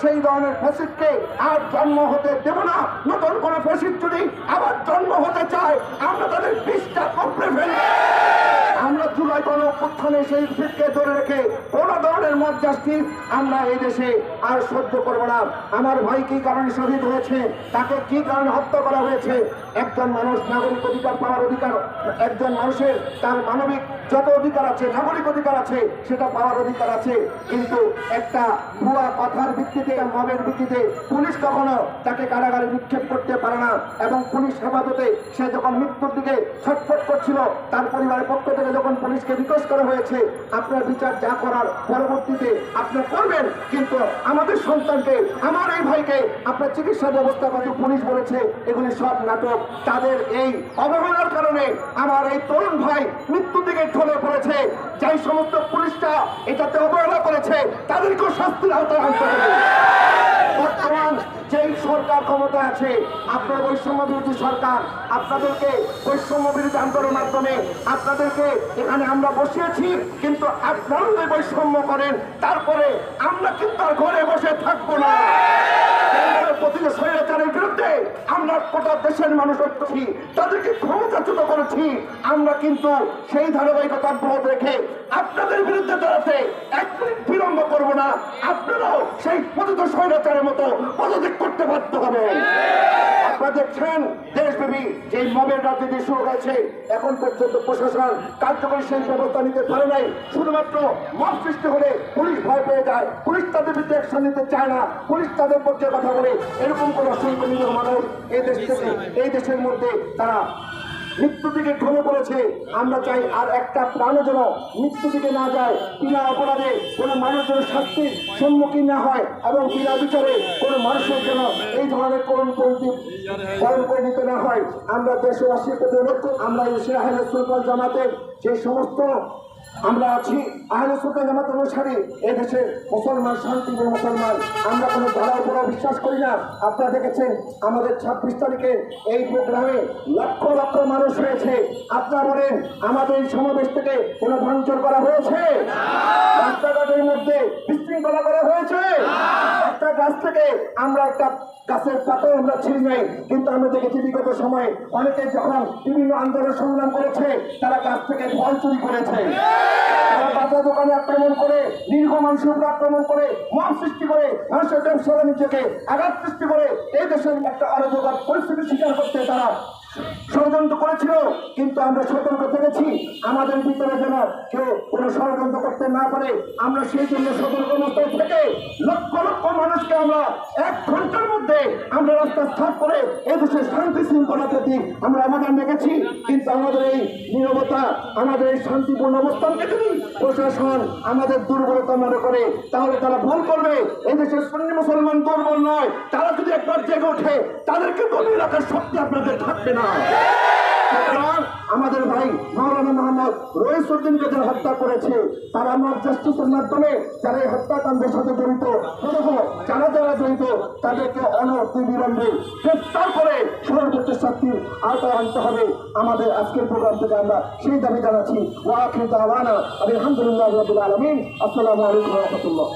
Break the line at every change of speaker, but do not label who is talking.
সেই ধরনের ফেসিডকে আর জন্ম হতে দেব না। নতুন কোন ফেসিড যদি আবার জন্ম হতে চায়, আমরা তাদের বিষটা কপড়ে ফেলব। আমরা জুলাই গণ সেই ফিটকে ধরে রেখে কোনো ধরনের মজ্জাস্তি আমরা এই দেশে আর সহ্য করব না। আমার ভাই কি কারণে শহীদ হয়েছে? তাকে কি কারণে হত্যা করা হয়েছে? একজন মানুষ নাগরিক অধিকার পাওয়ার অধিকার, একজন মানুষের তার মানবিক যত অধিকার আছে, নাগরিক অধিকার আছে, সেটা পাওয়ার অধিকার আছে। কিন্তু একটা ভুয়া কথার ভিত্তিতে মবের ভিত্তিতে পুলিশ কখনো তাকে কারাগারে নিক্ষেপ করতে পারে না। এবং পুলিশ হেফাজতে সে যখন মৃত্যুর দিকে ছটফট করছিল, তার পরিবারের পক্ষ থেকে যখন পুলিশকে রিকোয়েস্ট করা হয়েছে, আপনার বিচার যা করার পরবর্তীতে আপনি করবেন কিন্তু আমাদের সন্তানকে, আমার এই ভাইকে আপনার চিকিৎসা ব্যবস্থা পাতি পুলিশ বলেছে, এগুলি সব নাটক। তাদের এই অবহেলার কারণে আমার এই তরুণ ভাই মৃত্যু দিকে ঠলে পড়েছে। যাই সমস্ত পুলিশটা এটাতে অবহেলা করেছে, তাদেরকেও শাস্তির আওতায় আনতে হবে। সরকার ক্ষমতা আছে। আপনার বৈষম্য বিরোধী সরকার, আপনাদেরকে বৈষম্য বিরোধী আন্দোলনের মাধ্যমে আপনাদেরকে এখানে আমরা বসিয়েছি, কিন্তু আপনারা যদি বৈষম্য করেন, তারপরে আমরা কিন্তু আর ঘরে বসে থাকব না। আমরা কিন্তু সেই ধারাবাহিকতা অব্যাহত রেখে আপনাদের বিরুদ্ধে দাঁড়াতে এক মিনিট বিলম্ব করব না আপনারাও সেই পতিত স্বৈরাচারের মতো পদত্যাগ করতে বাধ্য আপনারা দেখছেন, দেশব্যাপী যে মবের রাজনীতি শুরু হয়েছে, এখন পর্যন্ত প্রশাসন কার্যকরী সেই ব্যবস্থা নিতে পারে নাই। শুধুমাত্র মব সৃষ্টি হলে পুলিশ ভয় পেয়ে যায়। পুলিশ তাদের বিরুদ্ধে অ্যাকশন নিতে চায় না। পুলিশ তাদের পক্ষে কথা বলে, এরকম কোন অসংখ্য মানুষ এই দেশ থেকে, এই দেশের মধ্যে তারা মৃত্যু দিকে ঢলে পড়েছে। আমরা চাই আর একটা প্রাণ যেন মৃত্যু দিকে না যায়। বিনা অপরাধে কোনো মানুষ যেন শাস্তির সম্মুখীন না হয় এবং বিনা বিচারে কোনো মানুষের যেন এই ধরনের কোন পরিণতি পালন না হয়। আমরা দেশবাসীর প্রতি অনুরোধ আমরা এসে আহলে সুলতান জামাতের যে সমস্ত আমরা আছি আহলে সুলতান জামাত অনুসারী। এই দেশের মুসলমান শান্তিপূর্ণ মুসলমান। আমরা কোনো ধারার উপর বিশ্বাস করি না। আপনারা দেখেছেন, আমাদের ছাব্বিশ তারিখে এই প্রোগ্রামে লক্ষ লক্ষ মানুষ হয়েছে। আপনারা বলেন, আমাদের এই সমাবেশ থেকে কোনো ভাঙচুর করা হয়েছে? রাস্তাঘাটের মধ্যে বিশৃঙ্খলা করা হয়েছে? একটা গাছ থেকে আমরা একটা গাছের পাতাও আমরা ছিঁড়ি নাই। কিন্তু আমরা দেখেছি, বিগত সময়ে অনেকে যখন বিভিন্ন আন্দোলন সংগ্রাম করেছে, তারা গাছ থেকে ফল চুরি করেছে। দোকানে আক্রমণ করে দীর্ঘ মানুষের আক্রমণ করে সৃষ্টি করে মানুষের ব্যবসা আঘাত সৃষ্টি করে, এই দেশের একটা পরিস্থিতি স্বীকার করতে তারা ষড়যন্ত্র করেছিল। কিন্তু আমরা সতর্ক থেকেছি আমাদের ভিতরে যেন কেউ কোনো ষড়যন্ত্র করতে না পারে, আমরা সেই জন্য সতর্ক অবস্থায় থেকে লক্ষ লক্ষ মানুষকে আমরা এক ঘণ্টার মধ্যে আমরা রাস্তা স্থাপ করে এদেশে শান্তি শৃঙ্খলাতে দিক আমরা আমাদের দেখেছি কিন্তু আমাদের এই নিরবতা, আমাদের এই শান্তিপূর্ণ অবস্থান যদি প্রশাসন আমাদের দুর্বলতা মনে করে, তাহলে তারা ভুল করবে। এদেশের সন্নি মুসলমান দুর্বল নয়, তারা যদি একবার জেগে ওঠে, তাদেরকে বলে রাখার শক্তি আপনাদের থাকবে না। মোহাম্মদ রইসুদ্দিনকে হত্যা করেছে, তারা জাস্টিসের মাধ্যমে যারা এই হত্যাকাণ্ডের সাথে জড়িত যারা যারা জড়িত, তাদেরকে অনতি বিলম্বে গ্রেফতার করে সর্বোচ্চ শাস্তির আওতায় আনতে হবে। আমাদের আজকের প্রোগ্রাম থেকে আমরা সেই দাবি জানাচ্ছি। ওয়াখির দাওয়ানা, আলহামদুলিল্লাহ রবিল আলমিন। আসসালামু আলাইকুম রহমতুল্লাহ।